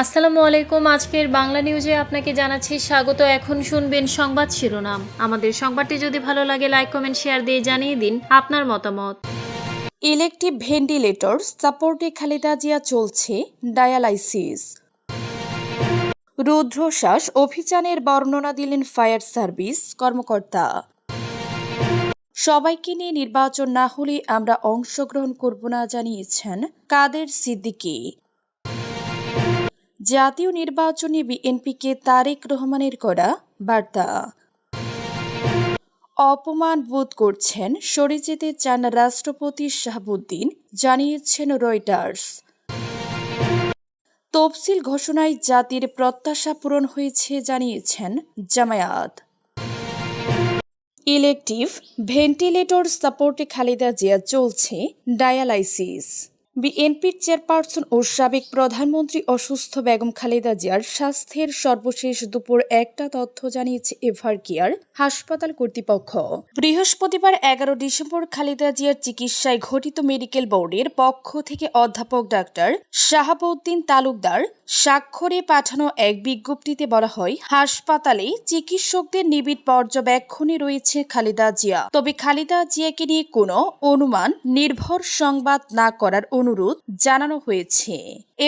আসসালামু আলাইকুম। আজকের বাংলা নিউজে আপনাকে জানাচ্ছি স্বাগত। এখন শুনবেন সংবাদ শিরোনাম। আমাদের সংবাদটি যদি ভালো লাগে, লাইক, কমেন্ট, শেয়ার দিয়ে জানিয়ে দিন আপনার মতামত। ইলেকটিভ ভেন্টিলেটর সাপোর্টে খালেদা জিয়া চলছে ডায়ালাইসিস। রুদ্রশ্বাস অভিযানের বর্ণনা দিলেন ফায়ার সার্ভিস কর্মকর্তা। সবাইকে নিয়ে নির্বাচন না হলে আমরা অংশগ্রহণ করব না, জানিয়েছেন কাদের সিদ্দিকী। জাতীয় নির্বাচনে বিএনপিকে তারেক রহমানের করা বার্তা। অপমান বোধ করছেন সরে যেতে চান রাষ্ট্রপতি শাহাবুদ্দিন, জানিয়েছেন রয়টার্স। তফসিল ঘোষণায় জাতির প্রত্যাশা পূরণ হয়েছে, জানিয়েছেন জামায়াত। ইলেকটিভ ভেন্টিলেটর সাপোর্টে খালেদা জিয়া চলছে ডায়ালাইসিস। বিএনপির চেয়ারপারসন ও সাবেক প্রধানমন্ত্রী অসুস্থ বেগম খালেদা জিয়ার স্বাস্থ্যের সর্বশেষ দুপুর একটা তথ্য জানিয়েছে এভার কেয়ার হাসপাতাল কর্তৃপক্ষ। বৃহস্পতিবার এগারো ডিসেম্বর খালেদা জিয়ার চিকিৎসায় ঘটিত মেডিকেল বোর্ডের পক্ষ থেকে অধ্যাপক ডাক্তার শাহাবুদ্দিন তালুকদার স্বাক্ষরে পাঠানো এক বিজ্ঞপ্তিতে বলা হয়, হাসপাতালে চিকিৎসকদের নিবিড় পর্যবেক্ষণে রয়েছে খালেদা জিয়া। তবে খালেদা জিয়াকে নিয়ে কোনো অনুমান, নির্ভর সংবাদ না করার অনুরোধ জানানো হয়েছে।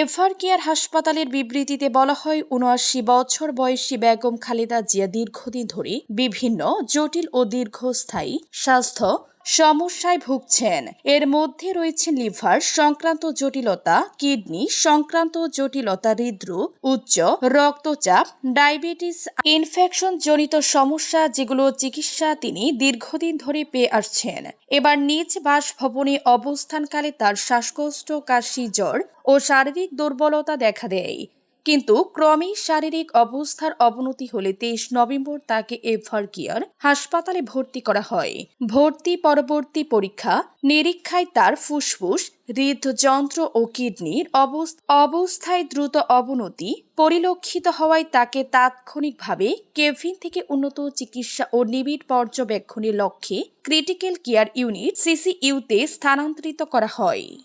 এফআর কেয়ার হাসপাতালের বিবৃতিতে বলা হয়, উনআশি বছর বয়সী বেগম খালেদা জিয়া দীর্ঘদিন ধরে বিভিন্ন জটিল ও দীর্ঘস্থায়ী স্বাস্থ্য সমস্যায় ভুগছেন। এর মধ্যে রয়েছে লিভার সংক্রান্ত জটিলতা, কিডনি সংক্রান্ত জটিলতা, হৃদরোগ, উচ্চ রক্তচাপ, ডায়াবেটিস ইনফেকশন জনিত সমস্যা যেগুলো চিকিৎসা তিনি দীর্ঘদিন ধরে পেয়ে আসছেন। এবার নিজ বাসভবনে অবস্থানকালে তার শ্বাসকষ্ট, কাশি, জ্বর ও শারীরিক দুর্বলতা দেখা দেয়। কিন্তু ক্রমেই শারীরিক অবস্থার অবনতি হলে তেইশ নভেম্বর তাকে এভার কেয়ার হাসপাতালে ভর্তি করা হয়। ভর্তি পরবর্তী পরীক্ষা, নিরীক্ষায় তার ফুসফুস, হৃদযন্ত্র ও কিডনির অবস- অবস্থায় দ্রুত অবনতি, পরিলক্ষিত হওয়ায় তাকে তাৎক্ষণিকভাবে কেভিন থেকে উন্নত চিকিৎসা ও নিবিড় পর্যবেক্ষণের লক্ষ্যে ক্রিটিক্যাল কেয়ার ইউনিট সিসিইউতে স্থানান্তরিত করা হয়।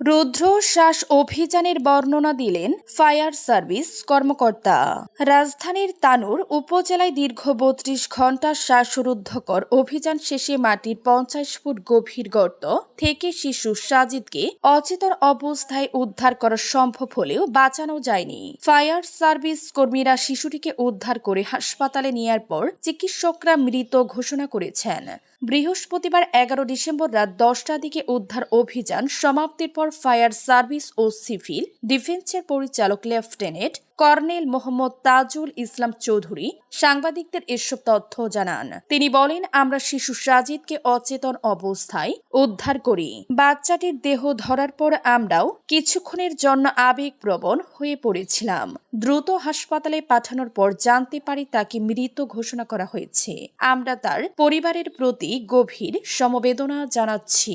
রুদ্র শ্বাস অভিযানের বর্ণনা দিলেন ফায়ার সার্ভিস কর্মকর্তা। রাজধানীর তানুর উপজেলায় দীর্ঘ বত্রিশ ঘণ্টা শ্বাসরুদ্ধকর অভিযান শেষে মাটির পঞ্চাশ ফুট গভীর গর্ত থেকে শিশু সাজিদকে অচেতন অবস্থায় উদ্ধার করা সম্ভব হলেও বাঁচানো যায়নি। ফায়ার সার্ভিস কর্মীরা শিশুটিকে উদ্ধার করে হাসপাতালে নেওয়ার পর চিকিৎসকরা মৃত ঘোষণা করেছেন। বৃহস্পতিবার এগারো ডিসেম্বর রাত দশটার দিকে উদ্ধার অভিযান সমাপ্তির পর ফায়ার সার্ভিস ও সিভিল ডিফেন্সের পরিচালক লেফটেন্যান্ট কর্নেল মোহাম্মদ তাজুল ইসলাম চৌধুরী সাংবাদিকদের এসব তথ্য জানান। তিনি বলেন, আমরা শিশু সাজিদকে অচেতন অবস্থায় উদ্ধার করি। বাচ্চাটির দেহ ধরার পর আমরাও কিছুক্ষণের জন্য আবেগপ্রবণ হয়ে পড়েছিলাম। দ্রুত হাসপাতালে পাঠানোর পর জানতে পারি তাকে মৃত ঘোষণা করা হয়েছে। আমরা তার পরিবারের প্রতি গভীর সমবেদনা জানাচ্ছি।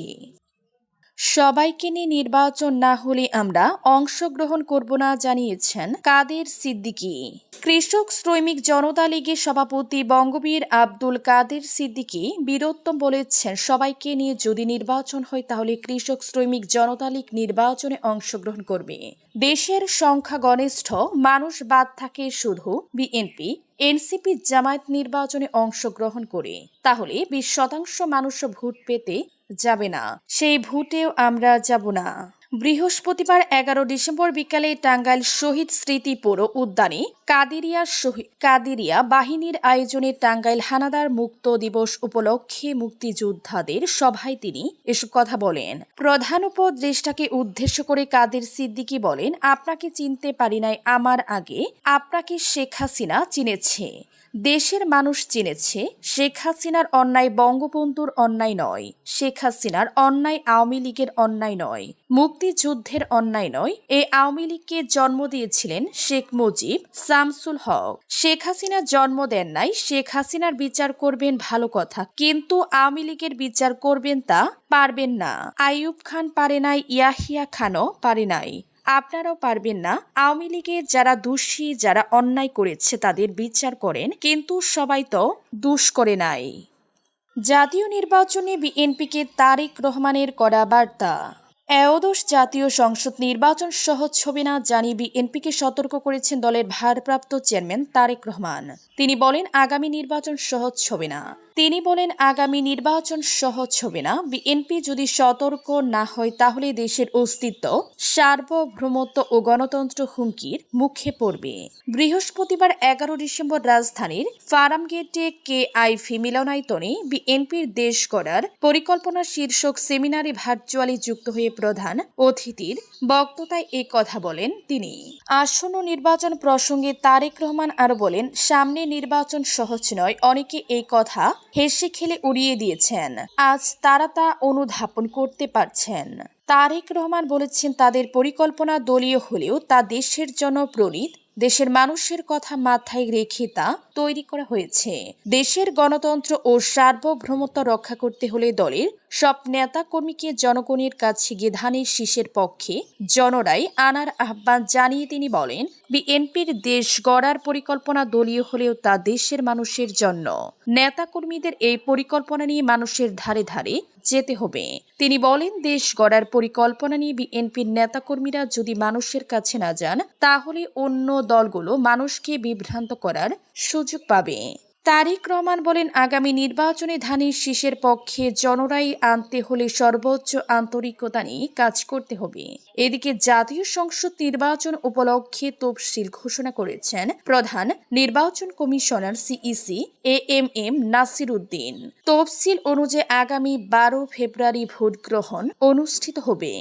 সবাইকে নিয়ে নির্বাচন না হলে আমরা অংশগ্রহণ করব না, জানিয়েছেন কাদের সিদ্দিকী। কৃষক শ্রমিক জনতা লীগের সভাপতি বঙ্গবীর আব্দুল কাদের সিদ্দিকী বীরোত্তম বলেছেন, সবাইকে নিয়ে যদি নির্বাচন হয় তাহলে কৃষক শ্রমিক জনতা লীগ নির্বাচনে অংশগ্রহণ করবে। দেশের সংখ্যা গনিষ্ঠ মানুষ বাদ থাকে শুধু বিএনপি, এনসিপি জামায়াত নির্বাচনে অংশগ্রহণ করে। তাহলে বিশ শতাংশ মানুষ ভোট পেতে যাবে না। সেই ভোটেও আমরা যাব না। বৃহস্পতিবার এগারো ডিসেম্বর বিকালে টাঙ্গাইল শহীদ স্মৃতি পৌর উদ্যানে কাদিরিয়া কাদিরিয়া বাহিনীর আয়োজনে টাঙ্গাইল হানাদার মুক্ত দিবস উপলক্ষে মুক্তিযোদ্ধাদের সভায় তিনি এসব কথা বলেন। প্রধান উপদেষ্টাকে উদ্দেশ্য করে কাদের সিদ্দিকী বলেন, আপনাকে চিনতে পারি নাই, আমার আগে আপনাকে শেখ হাসিনা চিনেছে। দেশের মানুষ চিনেছে, শেখ হাসিনার অন্যায় বঙ্গবন্ধুর অন্যায় নয়, শেখ হাসিনার অন্যায় আওয়ামী লীগের অন্যায় নয়। মুক্তিযুদ্ধের অন্যায় নয় এই আওয়ামী লীগকে জন্ম দিয়েছিলেন শেখ মুজিব শামসুল হক। শেখ হাসিনা জন্ম দেন নাই, শেখ হাসিনার বিচার করবেন ভালো কথা, কিন্তু আওয়ামী লীগের বিচার করবেন তা পারবেন না। আইয়ুব খান পারে নাই, ইয়াহিয়া খানও পারে নাই। আপনারাও পারবেন না। আওয়ামী লীগের যারা দোষী, যারা অন্যায় করেছে, তাদের বিচার করেন, কিন্তু সবাই তো দোষ করে নাই। জাতীয় নির্বাচনে বিএনপিকে তারেক রহমানের করা বার্তা। এওদোষ জাতীয় সংসদ নির্বাচন সহজ হবে না জানিয়ে বিএনপিকে সতর্ক করেছেন দলের ভারপ্রাপ্ত চেয়ারম্যান তারেক রহমান। তিনি বলেন, আগামী নির্বাচন সহজ হবে না। তিনি বলেন, আগামী নির্বাচন সহজ হবে না। বিএনপি যদি সতর্ক না হয়, তাহলে দেশের অস্তিত্ব, সার্বভৌমত্ব ও গণতন্ত্র হুমকির মুখে পড়বে। বৃহস্পতিবার এগারো ডিসেম্বর রাজধানীর ফারামগেটে কে আইভি মিলনায়তনে বিএনপির দেশ গড়ার পরিকল্পনা শীর্ষক সেমিনারে ভার্চুয়ালি যুক্ত হয়ে প্রধান অতিথির বক্ততায় এ কথা বলেন তিনি। আসন্ন নির্বাচন প্রসঙ্গে তারেক রহমান আরও বলেন, সামনে নির্বাচন সহজ নয়, অনেকে এই কথা হেসে খেলে উড়িয়ে দিয়েছেন। আজ তারা তা অনুধাবন করতে পারছেন। তারেক রহমান বলেছেন, তাদের পরিকল্পনা দলীয় হলেও তা দেশের জন্য প্রণীত। দেশের মানুষের কথা মাথায় রেখে তা তৈরি করা হয়েছে। দেশের গণতন্ত্র ও সার্বভৌমত্ব রক্ষা করতে হলে দলের সব নেতা কর্মীকে জনগণের কাছে গিয়ে ধানের শীষের পক্ষে জনরাই আনার আহ্বান জানিয়ে তিনি বলেন, বিএনপির দেশ গড়ার পরিকল্পনা দলীয় হলেও তা দেশের মানুষের জন্য। নেতা কর্মীদের এই পরিকল্পনা নিয়ে মানুষের ধারে ধারে যেতে হবে। তিনি বলেন, দেশ গড়ার পরিকল্পনা নিয়ে বিএনপির নেতাকর্মীরা যদি মানুষের কাছে না যান, তাহলে অন্য দলগুলো মানুষকে বিভ্রান্ত করার সুযোগ পাবে। তারিক রহমান বলেন, আগামী নির্বাচনে ধানের শীষের পক্ষে জনরাই আনতে হলে সর্বোচ্চ আন্তরিকতা নিয়ে কাজ করতে হবে। এদিকে জাতীয় সংসদ নির্বাচন উপলক্ষে তফসিল ঘোষণা করেছেন প্রধান নির্বাচন commissioner CEC A M M Nasir Uddin. তফসিল অনুযায়ী আগামী বারো ফেব্রুয়ারি ভোট গ্রহণ অনুষ্ঠিত হবে।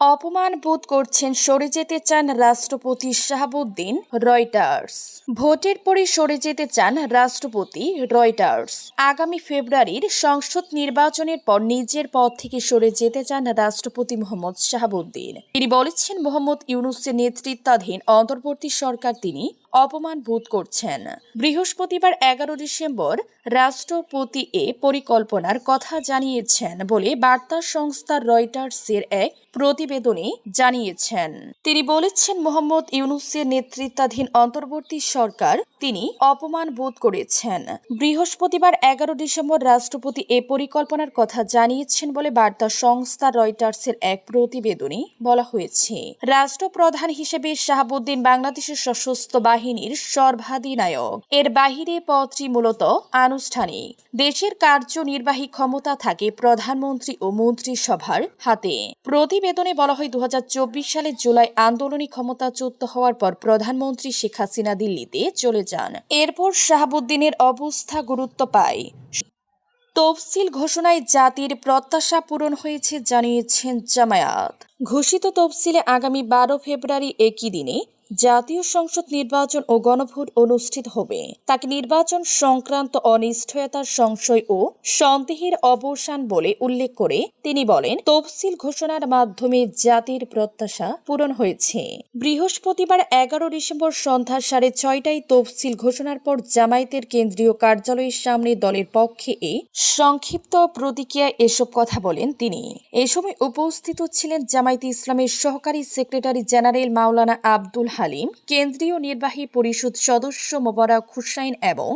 অপমান বোধ করছেন সরে যেতে চান রাষ্ট্রপতি শাহাবুদ্দিন রয়টার্স। ভোটের পরে সরে যেতে চান রাষ্ট্রপতি রয়টার্স। আগামী ফেব্রুয়ারির সংসদ নির্বাচনের পর নিজের পদ থেকে সরে যেতে চান রাষ্ট্রপতি মোহাম্মদ শাহাবুদ্দিন। তিনি বলেছেন, মোহাম্মদ ইউনুসের নেতৃত্বাধীন অন্তর্বর্তী সরকার তিনি অপমান বোধ করছেন। বৃহস্পতিবার এগারো ডিসেম্বর রাষ্ট্রপতি এ পরিকল্পনার কথা জানিয়েছেন বলে বার্তা সংস্থা রয়টার্সের এক প্রতিবেদনে জানিয়েছেন। তিনি বলেছেন, মোহাম্মদ ইউনুসের নেতৃত্বাধীন অন্তর্বর্তী সরকার তিনি অপমান বোধ করেছেন। বৃহস্পতিবার এগারো ডিসেম্বর রাষ্ট্রপতি এ পরিকল্পনার কথা জানিয়েছেন বলে বার্তা সংস্থা রয়টার্সের এক প্রতিবেদনে বলা হয়েছে। রাষ্ট্রপ্রধান হিসেবে শাহাবুদ্দিন বাংলাদেশের সশস্ত্র বাহিনীর সর্বাধিনায়ক। এর বাহিরে পদটি মূলত আনুষ্ঠানিক। দেশের কার্যনির্বাহী ক্ষমতা থাকে প্রধানমন্ত্রী ও মন্ত্রিসভার হাতে। প্রতিবেদনে বলা হয় দু সালে জুলাই আন্দোলনী ক্ষমতাচ্যুত হওয়ার পর প্রধানমন্ত্রী শেখ হাসিনা দিল্লিতে চলে যান। এরপর শাহাবুদ্দিনের অবস্থা গুরুত্ব পায়। তফসিল ঘোষণায় জাতির প্রত্যাশা পূরণ হয়েছে, জানিয়েছেন জামায়াত। ঘোষিত তফসিলে আগামী বারো ফেব্রুয়ারি একই দিনে জাতীয় সংসদ নির্বাচন ও গণভোট অনুষ্ঠিত হবে। তাকে নির্বাচন সংক্রান্ত অনিশ্চয়তার সংশয় ও সন্দেহের অবসান বলে উল্লেখ করে তিনি বলেন, তফসিল ঘোষণার মাধ্যমে জাতির প্রত্যাশা পূরণ হয়েছে। বৃহস্পতিবার এগারো ডিসেম্বর সন্ধ্যা সাড়ে ছয়টায় তফসিল ঘোষণার পর জামায়াতের কেন্দ্রীয় কার্যালয়ের সামনে দলের পক্ষে এ সংক্ষিপ্ত প্রতিক্রিয়ায় এসব কথা বলেন তিনি। এ সময় উপস্থিত ছিলেন জামায়াত ইসলামের সহকারী সেক্রেটারি জেনারেল মাওলানা আব্দুল হালিম কেন্দ্রীয় নির্বাহী পরিষদ সদস্য মোবারক হুসাইন এবং